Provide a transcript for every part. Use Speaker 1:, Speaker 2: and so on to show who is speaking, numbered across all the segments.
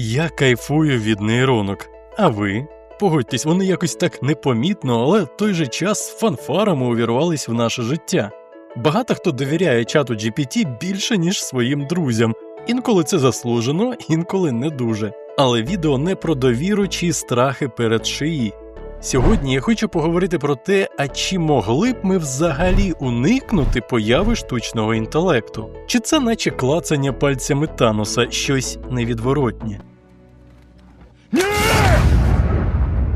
Speaker 1: Я кайфую від нейронок. А ви? Погодьтесь, вони якось так непомітно, але той же час з фанфарами увірвались в наше життя. Багато хто довіряє чату GPT більше, ніж своїм друзям. Інколи це заслужено, інколи не дуже. Але відео не про довіру чи страхи перед шиї. Сьогодні я хочу поговорити про те, а чи могли б ми взагалі уникнути появи штучного інтелекту? Чи це наче клацання пальцями Таноса щось невідворотнє?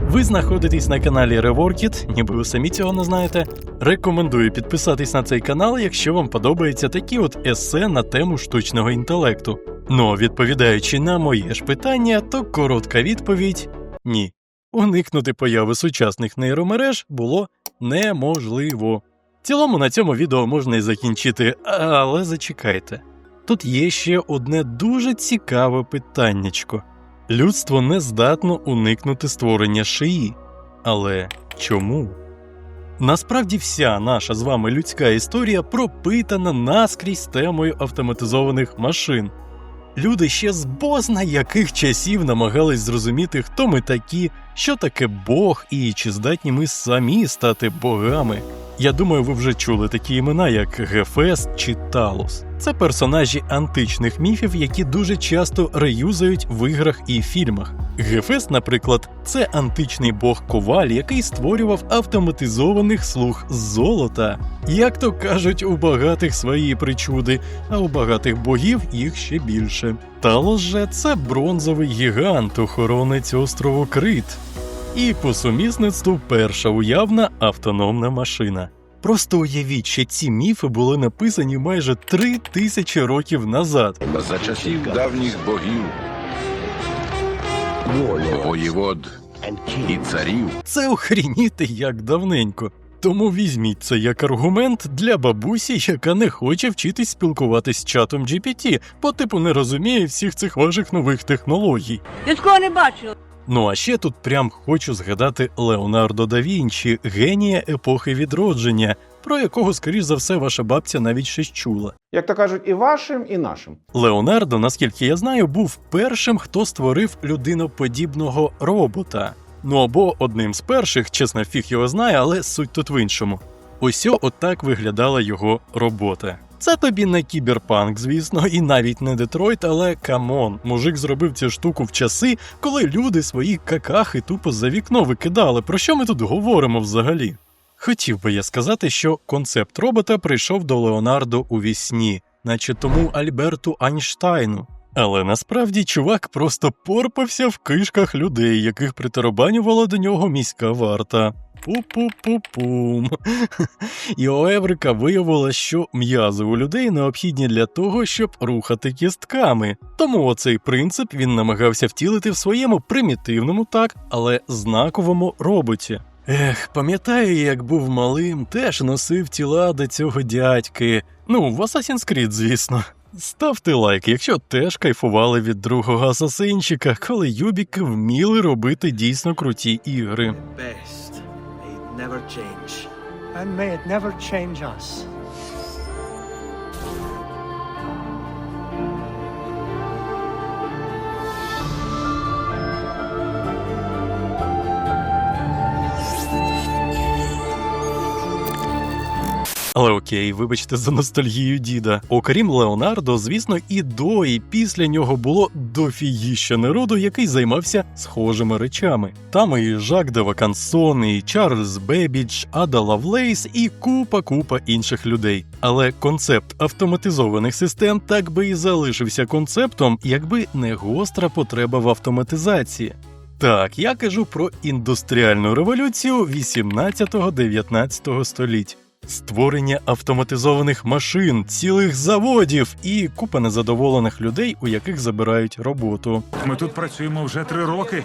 Speaker 1: Ви знаходитесь на каналі Reworkit, ніби ви самі цього не знаєте. Рекомендую підписатись на цей канал, якщо вам подобаються такі от есе на тему штучного інтелекту. Ну, відповідаючи на моє ж питання, то коротка відповідь ні. Уникнути появи сучасних нейромереж було неможливо. В цілому на цьому відео можна і закінчити, але зачекайте. Тут є ще одне дуже цікаве питаннячко. Людство не здатно уникнути створення шиї. Але чому? Насправді вся наша з вами людська історія пропитана наскрізь темою автоматизованих машин. Люди ще з бозна яких часів намагались зрозуміти, хто ми такі, що таке Бог і чи здатні ми самі стати богами. Я думаю, ви вже чули такі імена, як Гефест чи Талос. Це персонажі античних міфів, які дуже часто реюзають в іграх і фільмах. Гефест, наприклад, це античний бог коваль, який створював автоматизованих слуг з золота. Як то кажуть, у багатих свої причуди, а у багатих богів їх ще більше. Талос же це бронзовий гігант, охоронець острову Крит. І по сумісництву перша уявна автономна машина. Просто уявіть, що ці міфи були написані майже три тисячі років назад.
Speaker 2: За часів давніх богів, воєвод і царів
Speaker 1: Це охрініти як давненько. Тому візьміть це як аргумент для бабусі, яка не хоче вчитись спілкуватись з чатом GPT, бо типу не розуміє всіх цих ваших нових технологій.
Speaker 3: Я такого не бачила.
Speaker 1: Ну а ще тут прям хочу згадати Леонардо да Вінчі, генія епохи відродження, про якого, скоріш за все, ваша бабця навіть щось чула.
Speaker 4: Як то кажуть, і вашим, і нашим.
Speaker 1: Леонардо, наскільки я знаю, був першим, хто створив людиноподібного робота. Ну або одним з перших, чесно, фіг його знає, але суть тут в іншому. Ось отак виглядала його робота. Це тобі не кіберпанк, звісно, і навіть не Детройт, але камон, мужик зробив цю штуку в часи, коли люди свої какахи тупо за вікно викидали. Про що ми тут говоримо взагалі? Хотів би я сказати, що концепт робота прийшов до Леонардо у вісні, наче тому Альберту Айнштайну. Але насправді чувак просто порпався в кишках людей, яких притарабанювала до нього міська варта. Пу-пу-пу-пум. І Еврика виявилось, що м'язи у людей необхідні для того, щоб рухати кістками. Тому оцей принцип він намагався втілити в своєму примітивному, так, але знаковому роботі. Ех, пам'ятаю, як був малим, теж носив тіла до цього дядьки. Ну, в Assassin's Creed, звісно. Ставте лайк, якщо теж кайфували від другого асасинчика, коли юбіки вміли робити дійсно круті ігри.
Speaker 5: Never change.
Speaker 6: and may it never change us.
Speaker 1: Але окей, вибачте за ностальгію діда. Окрім Леонардо, звісно, і до, і після нього було дофігіще народу, який займався схожими речами. Там і Жак де Вакансон, і Чарльз Бебідж, Ада Лавлейс і купа купа інших людей. Але концепт автоматизованих систем так би і залишився концептом, якби не гостра потреба в автоматизації. Так, я кажу про індустріальну революцію 18-19 століть. Створення автоматизованих машин, цілих заводів і купа незадоволених людей, у яких забирають роботу.
Speaker 7: Ми тут працюємо вже три роки.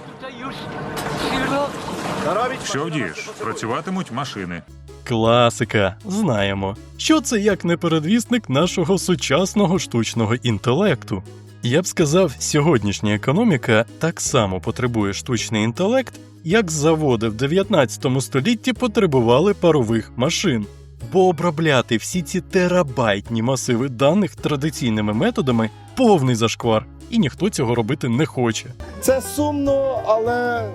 Speaker 7: Що вдієш? Працюватимуть машини.
Speaker 1: Класика, знаємо. Що це як не передвісник нашого сучасного штучного інтелекту? Я б сказав, сьогоднішня економіка так само потребує штучний інтелект, як заводи в 19 столітті потребували парових машин. Бо обробляти всі ці терабайтні масиви даних традиційними методами повний зашквар, і ніхто цього робити не хоче.
Speaker 3: Це сумно, але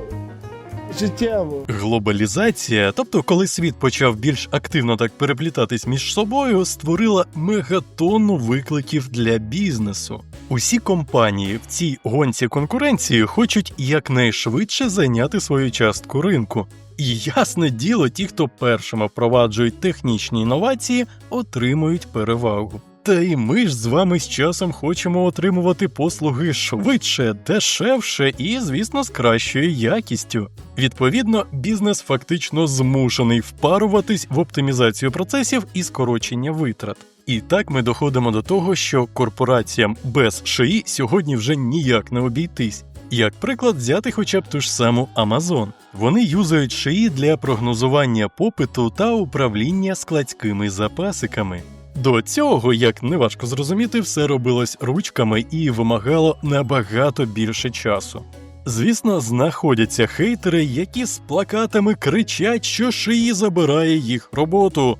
Speaker 3: життєво.
Speaker 1: Глобалізація, тобто коли світ почав більш активно так переплітатись між собою, створила мегатонну викликів для бізнесу. Усі компанії в цій гонці конкуренції хочуть якнайшвидше зайняти свою частку ринку. І ясне діло, ті, хто першими впроваджують технічні інновації, отримують перевагу. Та і ми ж з вами з часом хочемо отримувати послуги швидше, дешевше і, звісно, з кращою якістю. Відповідно, бізнес фактично змушений впаруватись в оптимізацію процесів і скорочення витрат. І так ми доходимо до того, що корпораціям без шиї сьогодні вже ніяк не обійтись. Як приклад, взяти хоча б ту ж саму Amazon. Вони юзають шиї для прогнозування попиту та управління складськими запасиками. До цього, як неважко зрозуміти, все робилось ручками і вимагало набагато більше часу. Звісно, знаходяться хейтери, які з плакатами кричать, що шиї забирає їх роботу.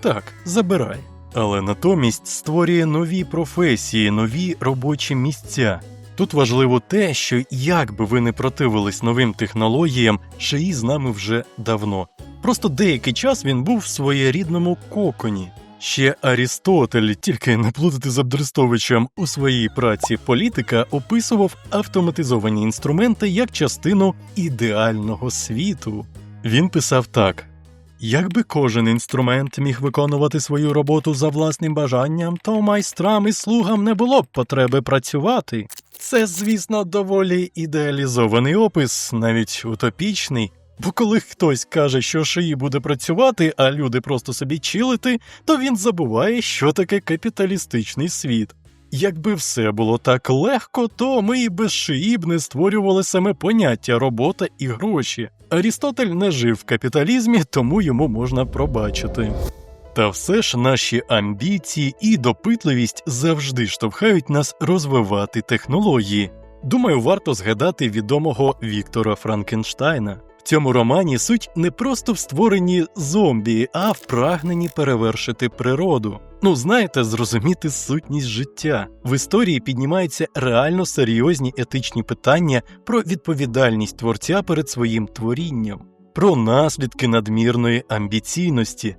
Speaker 1: Так, забирає. Але натомість створює нові професії, нові робочі місця. Тут важливо те, що як би ви не противились новим технологіям, шиї з нами вже давно. Просто деякий час він був в своєрідному коконі. Ще Арістотель, тільки не плутати з Абдрестовичем, у своїй праці політика описував автоматизовані інструменти як частину ідеального світу. Він писав так: якби кожен інструмент міг виконувати свою роботу за власним бажанням, то майстрам і слугам не було б потреби працювати. Це, звісно, доволі ідеалізований опис, навіть утопічний. Бо коли хтось каже, що шиї буде працювати, а люди просто собі чилити, то він забуває, що таке капіталістичний світ. Якби все було так легко, то ми і без шиї б не створювали саме поняття робота і гроші. Арістотель не жив в капіталізмі, тому йому можна пробачити. Та все ж наші амбіції і допитливість завжди штовхають нас розвивати технології. Думаю, варто згадати відомого Віктора Франкенштайна. В цьому романі суть не просто в створенні зомбі, а в прагненні перевершити природу. Ну, знаєте, зрозуміти сутність життя. В історії піднімаються реально серйозні етичні питання про відповідальність творця перед своїм творінням, про наслідки надмірної амбіційності.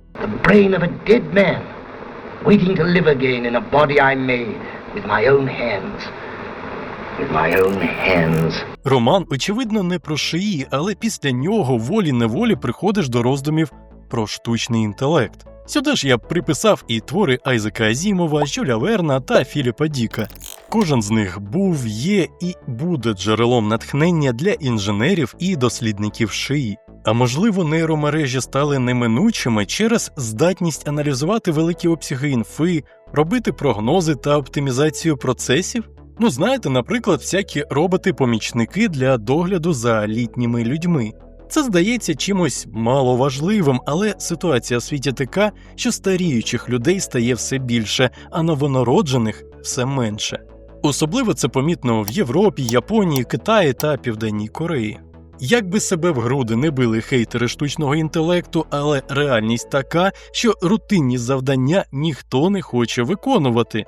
Speaker 1: Роман, очевидно, не про шиї, але після нього волі-неволі приходиш до роздумів про штучний інтелект. Сюди ж я б приписав і твори Айзека Азімова, Жюля Верна та Філіпа Діка. Кожен з них був, є і буде джерелом натхнення для інженерів і дослідників шиї. А можливо, нейромережі стали неминучими через здатність аналізувати великі обсяги інфи, робити прогнози та оптимізацію процесів? Ну, знаєте, наприклад, всякі роботи-помічники для догляду за літніми людьми. Це здається чимось маловажливим, але ситуація в світі така, що старіючих людей стає все більше, а новонароджених все менше. Особливо це помітно в Європі, Японії, Китаї та Південній Кореї. Як би себе в груди не били хейтери штучного інтелекту, але реальність така, що рутинні завдання ніхто не хоче виконувати.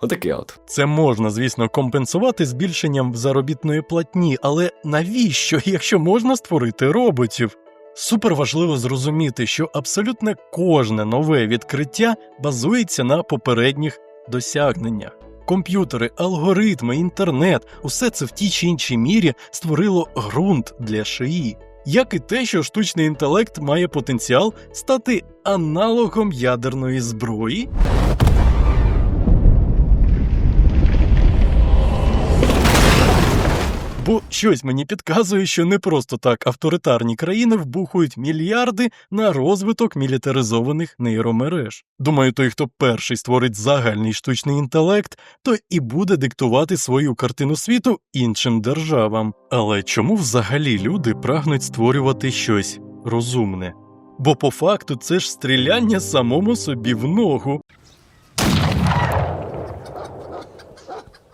Speaker 8: Отаке от.
Speaker 1: Це можна, звісно, компенсувати збільшенням заробітної платні, але навіщо, якщо можна створити роботів? Супер важливо зрозуміти, що абсолютно кожне нове відкриття базується на попередніх досягненнях. Комп'ютери, алгоритми, інтернет усе це в тій чи іншій мірі створило ґрунт для шиї. Як і те, що штучний інтелект має потенціал стати аналогом ядерної зброї, Бо щось мені підказує, що не просто так авторитарні країни вбухують мільярди на розвиток мілітаризованих нейромереж. Думаю, той, хто перший створить загальний штучний інтелект, то і буде диктувати свою картину світу іншим державам. Але чому взагалі люди прагнуть створювати щось розумне? Бо по факту це ж стріляння самому собі в ногу.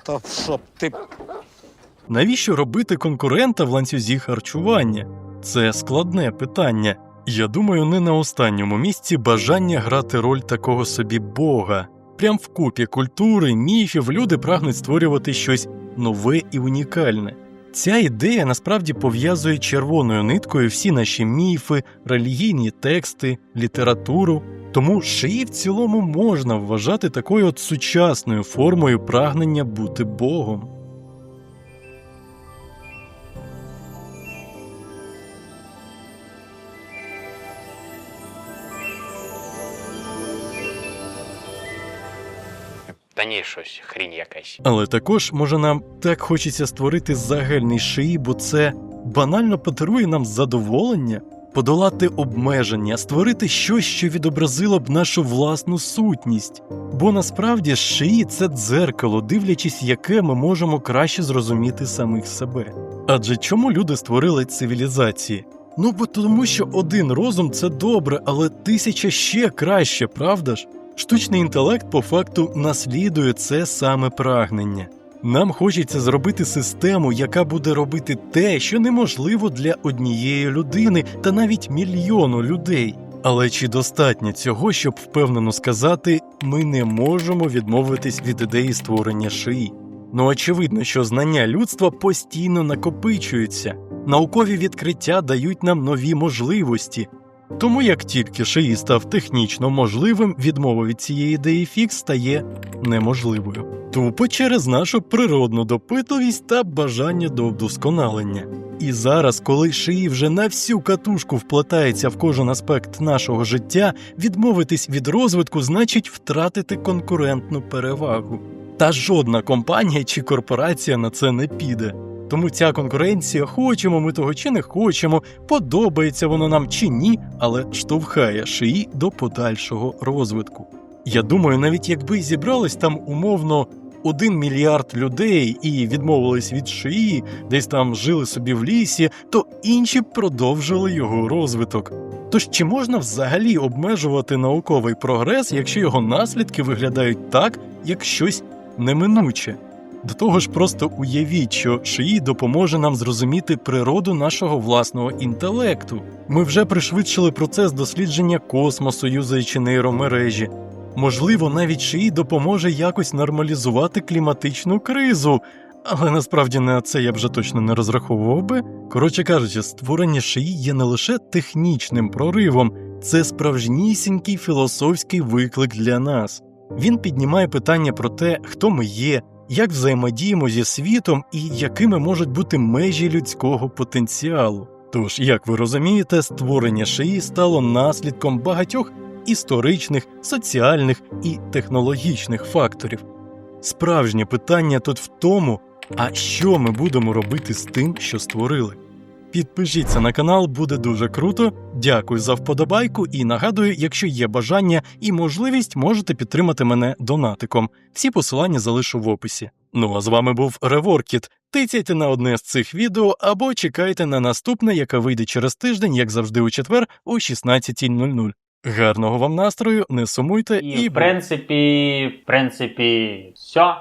Speaker 3: Та щоб ти
Speaker 1: Навіщо робити конкурента в ланцюзі харчування? Це складне питання. Я думаю, не на останньому місці бажання грати роль такого собі бога. Прям в купі культури, міфів люди прагнуть створювати щось нове і унікальне. Ця ідея насправді пов'язує червоною ниткою всі наші міфи, релігійні тексти, літературу. Тому шиї в цілому можна вважати такою от сучасною формою прагнення бути богом.
Speaker 9: Та ні, щось хрінь якась.
Speaker 1: Але також може нам так хочеться створити загальний шиї, бо це банально подарує нам задоволення, подолати обмеження, створити щось, що відобразило б нашу власну сутність. Бо насправді шиї це дзеркало, дивлячись, яке ми можемо краще зрозуміти самих себе. Адже чому люди створили цивілізації? Ну бо тому, що один розум це добре, але тисяча ще краще, правда ж? Штучний інтелект по факту наслідує це саме прагнення. Нам хочеться зробити систему, яка буде робити те, що неможливо для однієї людини та навіть мільйону людей. Але чи достатньо цього, щоб впевнено сказати, ми не можемо відмовитись від ідеї створення шиї? Ну очевидно, що знання людства постійно накопичуються, наукові відкриття дають нам нові можливості, тому як тільки шиї став технічно можливим, відмова від цієї ідеї фікс стає неможливою. Тупо через нашу природну допитливість та бажання до вдосконалення. І зараз, коли шиї вже на всю катушку вплетається в кожен аспект нашого життя, відмовитись від розвитку значить втратити конкурентну перевагу. Та жодна компанія чи корпорація на це не піде. Тому ця конкуренція, хочемо ми того чи не хочемо, подобається воно нам чи ні, але штовхає шиї до подальшого розвитку. Я думаю, навіть якби зібрались там умовно один мільярд людей і відмовились від шиї, десь там жили собі в лісі, то інші б продовжили його розвиток. Тож чи можна взагалі обмежувати науковий прогрес, якщо його наслідки виглядають так, як щось неминуче? До того ж, просто уявіть, що шиї допоможе нам зрозуміти природу нашого власного інтелекту. Ми вже пришвидшили процес дослідження космосу, юзаючи нейромережі. Можливо, навіть шиї допоможе якось нормалізувати кліматичну кризу, але насправді на це я вже точно не розраховував би. Коротше кажучи, створення шиї є не лише технічним проривом, це справжнісінький філософський виклик для нас. Він піднімає питання про те, хто ми є, як взаємодіємо зі світом і якими можуть бути межі людського потенціалу. Тож, як ви розумієте, створення шиї стало наслідком багатьох історичних, соціальних і технологічних факторів. Справжнє питання тут в тому, а що ми будемо робити з тим, що створили. Підпишіться на канал, буде дуже круто. Дякую за вподобайку і нагадую, якщо є бажання і можливість, можете підтримати мене донатиком. Всі посилання залишу в описі. Ну а з вами був Реворкіт. Тицяйте на одне з цих відео або чекайте на наступне, яке вийде через тиждень, як завжди у четвер о 16.00. Гарного вам настрою, не сумуйте
Speaker 9: І,
Speaker 1: і
Speaker 9: в принципі, в принципі, все.